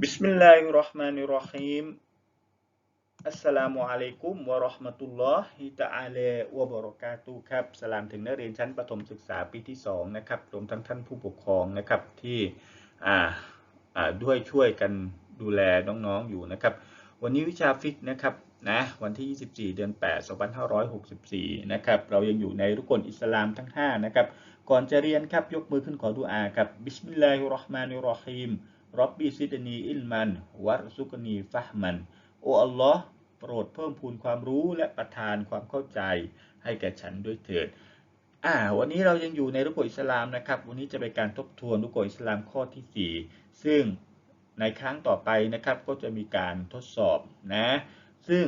Bismillahirrahmanirrahim. Assalamualaikum warahmatullahi taala wabarakatuh ครับ สลามถึงนักเรียนชั้นประถมศึกษาปีที่ 2 นะครับ รวมทั้งท่านผู้ปกครองนะครับ ที่ด้วยช่วยกันดูแลน้องๆ อยู่นะครับ วันนี้วิชาฟิกนะครับ นะ วันที่ 24 เดือน 8 2564 นะครับ เรายังอยู่ในรุกลอิสลามทั้ง 5 นะครับ ก่อนจะเรียนครับ ยกมือขึ้นขอดุอาครับ บิสมิลลาฮิรเราะห์มานิรราะฮีม รับบีซิดนีอิลมันวัรซุกนีฟะมัน โออัลลอฮ์โปรดเพิ่มพูนความรู้และประทานความเข้าใจให้แก่ฉันด้วยเถิดอ่าวันนี้เรายังอยู่ในรุกอิสลามนะครับ วันนี้จะเป็นการทบทวนรุกอิสลามข้อที่ 4 ซึ่งในครั้งต่อไปนะครับก็จะมีการทดสอบนะ ซึ่ง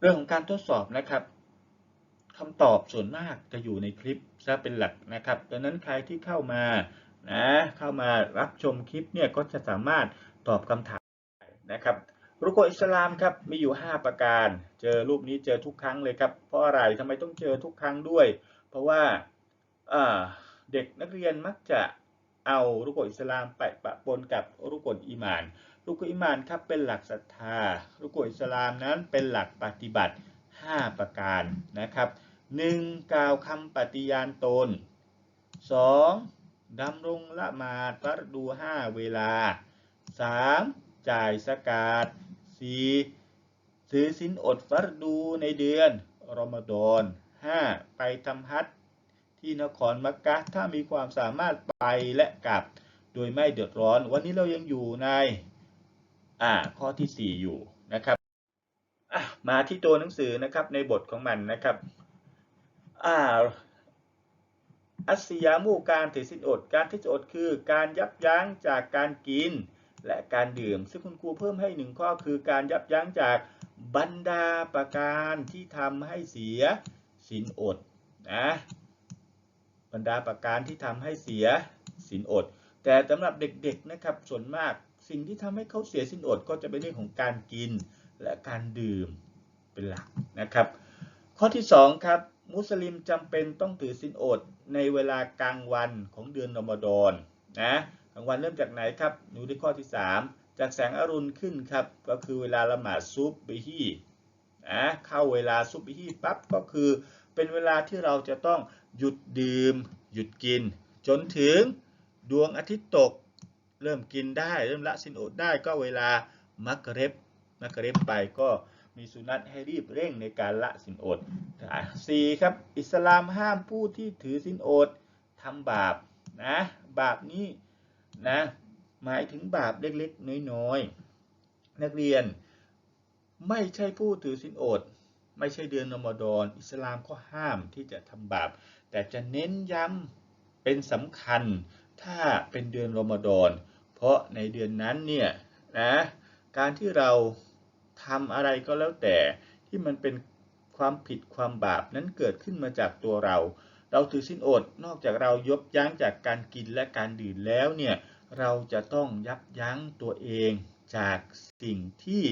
เรื่องของการทดสอบนะครับคำตอบส่วนมากจะอยู่ในคลิปซะเป็นหลักนะครับ ดังนั้นใครที่เข้ามา นะเข้ามารับชมคลิปเนี่ยก็จะสามารถตอบคำถามได้นะครับรุกลอิสลามครับมีอยู่ 5 ประการ เจอรูปนี้เจอทุกครั้งเลยครับเพราะอะไรทำไมต้องเจอทุกครั้งด้วย เพราะว่าเด็กนักเรียนมักจะเอารุกลอิสลามไปปะปนกับรุกลอีมานรุกลอีมานครับเป็นหลักศรัทธารุกลอิสลามนั้นเป็นหลักปฏิบัติ 5 ประการนะครับ 1. กล่าวคำปฏิญาณตน 2. ดำรงละหมาดฟัรดู5เวลา 3. จ่ายสกาด 4. ซื้อสินอดฟัรดูในเดือนรอมฎอน 5. ไปทำฮัจที่นครมักกะถ้ามีความสามารถไปและกลับ โดยไม่เดือดร้อน วันนี้เรายังอยู่ในอ่าข้อที่ 4 อยู่นะครับอะมาที่ตัวหนังสือนะครับในบทของมันนะครับอ่า อัสยามูการถือสินอด การที่จะอดคือ การยับยั้งจากการกิน และการดื่ม ซึ่งคุณครูเพิ่มให้หนึ่งข้อคือการยับยั้งจากบรรดาประการที่ทำให้เสียสินอดนะบรรดาประการที่ทำให้เสียสินอด แต่สำหรับเด็กๆนะครับส่วนมากสิ่งที่ทำให้เขาเสียสินอดก็จะเป็นเรื่องของการกินและการดื่มเป็นหลักนะครับ ข้อที่2ครับ มุสลิมจำเป็นต้องถือสินอดในเวลากลางวันของเดือนรอมฎอนนะกลางวันเริ่มจากไหนครับดูที่ข้อที่ 3 จากแสงอรุณขึ้นครับ ก็คือเวลาละหมาดซุบบิฮีนะเข้าเวลาซุบบิฮีปั๊บก็คือเป็นเวลาที่เราจะต้องหยุดดื่ม หยุดกิน จนถึงดวงอาทิตย์ตก เริ่มกินได้ เริ่มละสินอดได้ก็เวลามักเร็บมักเร็บไปก็ มีสุนัตให้รีบเร่งในการละสินอดสี่ครับ อิสลามห้ามผู้ที่ถือสินอดทำบาปนะบาปนี้นะหมายถึงบาปเล็กๆ น้อยๆ นักเรียนไม่ใช่ผู้ถือสินอด ไม่ใช่เดือนรอมฎอนอิสลามก็ห้ามที่จะทำบาป แต่จะเน้นย้ำเป็นสำคัญถ้าเป็นเดือนรอมฎอนเพราะในเดือนนั้นเนี่ยนะการที่เรา ทำอะไรก็แล้วแต่ที่มันเป็นความผิดความบาปนั้นเกิดขึ้นมาจากตัวเรา เราถือสินอดนอกจากเรายบยั้งจากการกินและการดื่มแล้วเนี่ยเราจะต้องยับยั้งตัวเองจากสิ่งที่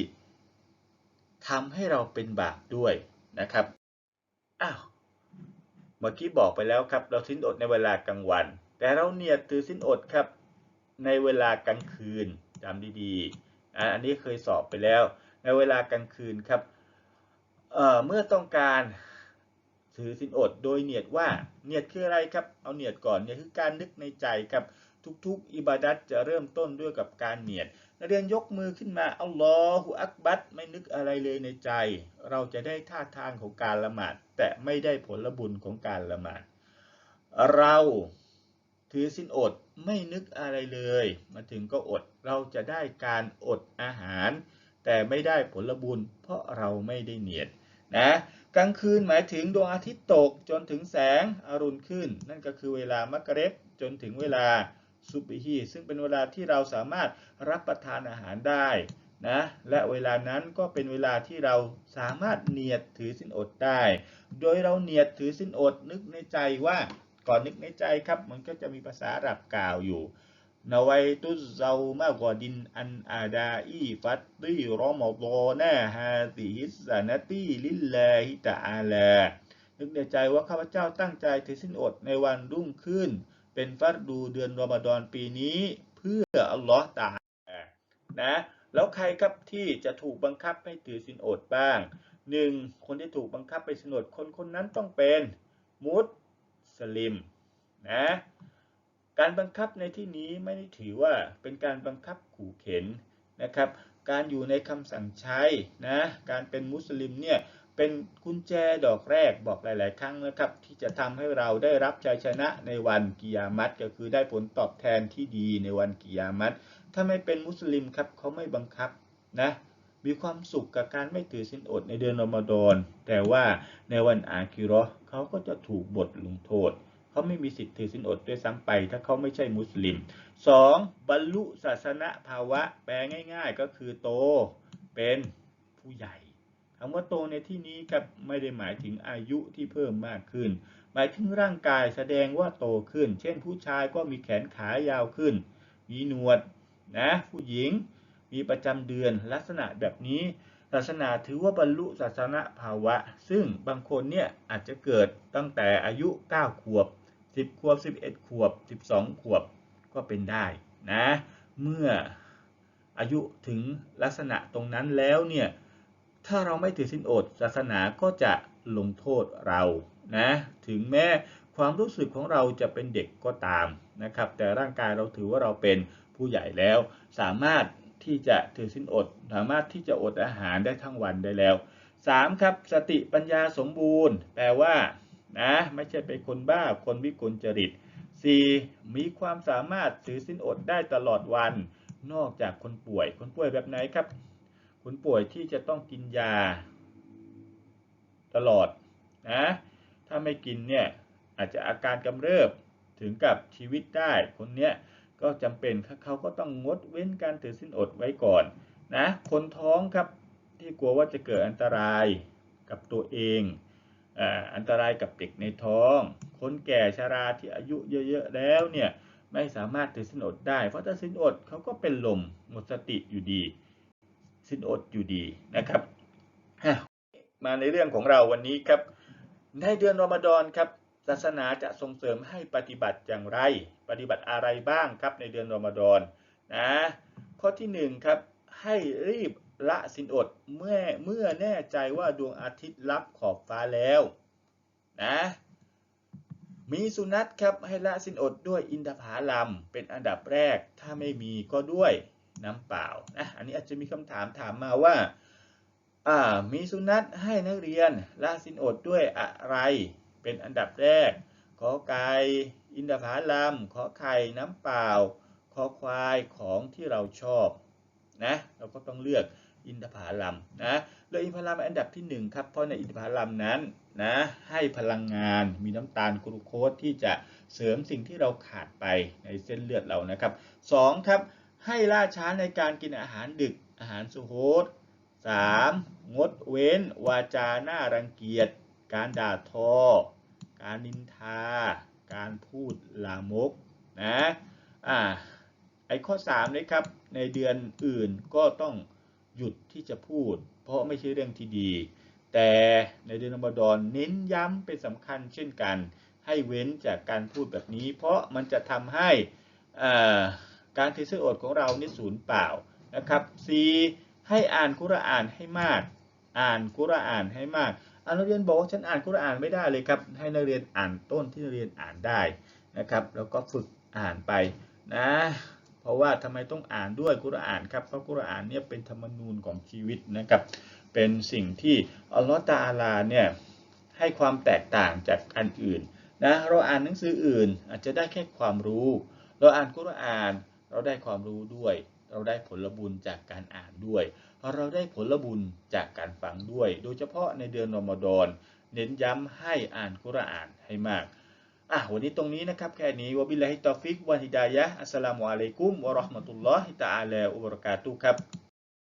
ทำให้เราเป็นบาปด้วยนะครับอ้าวเมื่อกี้บอกไปแล้วครับ เราสินอดในเวลากลางวัน แต่เราเนี่ยถือสินอดครับในเวลากลางคืนจำดีๆอันนี้เคยสอบไปแล้ว เวลากลางคืนครับเเมื่อต้องการถือสินอดโดยเนียดว่าเนียดคืออะไรครับ เอาเนียดก่อนเนี่ยคือการนึกในใจครับทุกๆ อิบาดัตจะเริ่มต้นด้วยกับการเนียดนักเรียนยกมือขึ้นมาอัลลอฮฺอักบัตไม่นึกอะไรเลยในใจ เราจะได้ท่าทางของการละหมาด แต่ไม่ได้ผลบุญของการละหมาด เราถือสินอดไม่นึกอะไรเลย มาถึงก็อดเราจะได้การอดอาหาร แต่ไม่ได้ผลบุญ เพราะเราไม่ได้เนียดนะกลางคืนหมายถึงดวงอาทิตย์ตกจนถึงแสงอรุณขึ้น นั่นก็คือเวลามักเร็บจนถึงเวลาซุบิฮีซึ่งเป็นเวลาที่เราสามารถรับประทานอาหารได้นะและเวลานั้นก็เป็นเวลาที่เราสามารถเนียดถือสินอดได้ โดยเราเนียดถือสินอดนึกในใจว่าก่อนนึกในใจครับมันก็จะมีภาษาหรับกล่าวอยู่ นวัยตุเซามากอดินอันอาดาอีฟัตตีรอมฎอนาฮาติฮิสานตีลิลลาฮิตาอาลานึกในใจว่าข้าพเจ้าตั้งใจถือสินอดในวันรุ่งขึ้น เป็นฟัดดูเดือนรอมฎอนปีนี้ เพื่ออัลลอฮ์ตานะ แล้วใครครับที่จะถูกบังคับให้ถือศีลอดบ้างหนึ่งคนที่ถูกบังคับไปสนอดคนคนนั้นต้องเป็นมุสลิมนะ การบังคับในที่นี้ไม่ได้ถือว่าเป็นการบังคับขู่เข็นนะครับ การอยู่ในคำสั่งใช้นะ การเป็นมุสลิมเนี่ยเป็นกุญแจดอกแรกบอกหลาย ๆ ครั้งนะครับ ที่จะทำให้เราได้รับชัยชนะในวันกิยามัตก็คือได้ผลตอบแทนที่ดีในวันกิยามัตถ้าไม่เป็นมุสลิมครับเขาไม่บังคับนะมีความสุขกับการไม่ถือศีลอดในเดือนรอมฎอนแต่ว่าในวันอาคิราะห์เขาก็จะถูกบทลงโทษ เขาไม่มีสิทธิ์ถือศีลอดด้วยซ้ำไป ถ้าเขาไม่ใช่มุสลิม 2. บรรลุศาสนภาวะ แปลง่ายๆ ก็คือโตเป็นผู้ใหญ่คำว่าโตในที่นี้ครับไม่ได้หมายถึงอายุที่เพิ่มมากขึ้น หมายถึงร่างกายแสดงว่าโตขึ้น เช่นผู้ชายก็มีแขนขายาวขึ้น มีหนวดนะผู้หญิงมีประจำเดือนลักษณะแบบนี้ ศาสนาถือว่าบรรลุศาสนภาวะ ซึ่งบางคนเนี่ยอาจจะเกิดตั้งแต่อายุ 9 ขวบ 10 ขวบ 11 ขวบ 12 ขวบก็เป็นได้นะเมื่ออายุถึงลักษณะตรงนั้นแล้วเนี่ยถ้าเราไม่ถือสินอดศาสนาก็จะลงโทษเรานะถึงแม้ความรู้สึกของเราจะเป็นเด็กก็ตามนะครับ แต่ร่างกายเราถือว่าเราเป็นผู้ใหญ่แล้ว สามารถที่จะถือสินอด สามารถที่จะอดอาหารได้ทั้งวันได้แล้ว 3. ครับสติปัญญาสมบูรณ์ แปลว่า นะไม่ใช่เป็นคนบ้าคนวิกลจริต 4. มีความสามารถถือสินอดได้ตลอดวัน นอกจากคนป่วย คนป่วยแบบไหนครับ คนป่วยที่จะต้องกินยา ตลอดนะถ้าไม่กินเนี่ยอาจจะอาการกำเริบถึงกับชีวิตได้คนเนี้ยก็จำเป็นเขาก็ต้องงดเว้นการถือสินอดไว้ก่อนนะคนท้องครับที่กลัวว่าจะเกิดอันตรายกับตัวเอง อันตรายกับเด็กในท้อง คนแก่ชาราที่อายุเยอะๆแล้วเนี่ยไม่สามารถถือสินอดได้ เพราะถ้าสินอดเขาก็เป็นลมหมดสติอยู่ดี สินอดอยู่ดีนะครับ มาในเรื่องของเราวันนี้ครับ ในเดือนรอมฎอนครับศาสนาจะส่งเสริมให้ปฏิบัติอย่างไร ปฏิบัติอะไรบ้างครับในเดือนรอมฎอนนะข้อที่1ครับให้รีบ ละสินอดเมื่อเมื่อแน่ใจว่าดวงอาทิตย์ลับขอบฟ้าแล้วนะมีสุนัตครับให้ละสินอดด้วยอินทผลัมเป็นอันดับแรกถ้าไม่มีก็ด้วยน้ำเปล่านะอันนี้อาจจะมีคำถามถามมาว่าอ่ามีสุนัตให้นักเรียนละสินอดด้วยอะไร เป็นอันดับแรก ขอไก่อินทผลัมขอไข่น้ำเปล่า ขอควายของที่เราชอบนะเราก็ต้องเลือก อินทผลัมนะเลืออินทผลัมอันดับที่ 1 ครับ เพราะในอินทผลัมนั้นนะให้พลังงานมีน้ำตาลกลูโคสที่จะเสริมสิ่งที่เราขาดไปในเส้นเลือดเรานะครับ 2 ครับ ให้ล่าช้าในการกินอาหารดึกอาหารสุโฮส 3. งดเว้น วาจาหน้ารังเกียจ การด่าทอ การนินทา การพูดลามกนะอ่าไอ้ข้อ3เลยครับในเดือนอื่นก็ต้อง หยุดที่จะพูด เพราะไม่ใช่เรื่องที่ดี แต่ในเดือนรอมฎอนเน้นย้ำเป็นสำคัญเช่นกัน ให้เว้นจากการพูดแบบนี้ เพราะมันจะทำให้การถือศีลอดของเรานี่สูญเปล่านะครับ 4. ให้อ่านคุรานให้มาก อ่านคุรานให้มากอนักเรียนบอกว่าฉันอ่านคุรานไม่ได้เลยครับให้นักเรียนอ่านต้นที่นักเรียนอ่านได้นะครับ แล้วก็ฝึกอ่านไปนะ ราะว่าทำไมต้องอ่านด้วยกุรอานครับเพราะกุรอานเนี่ยเป็นธรรมนูญของชีวิตนะครับเป็นสิ่งที่อัลลอฮฺตาอาลาเนี่ยให้ความแตกต่างจากอันอื่นนะเราอ่านหนังสืออื่นอาจจะได้แค่ความรู้ เราอ่านกุรอานเราได้ความรู้ด้วย เราได้ผลบุญจากการอ่านด้วย เราได้ผลบุญจากการฟังด้วย โดยเฉพาะในเดือนรอมฎอนเน้นย้ำให้อ่านกุรอานให้มาก อะวันนี้ตรงนี้นะครับแค่นี้วะบิลลาฮิตอฟิกวะฮิดายะอัสสลามุอะลัยกุมวะราะห์มะตุลลอฮิตะอาลาอุบรากาตุครับ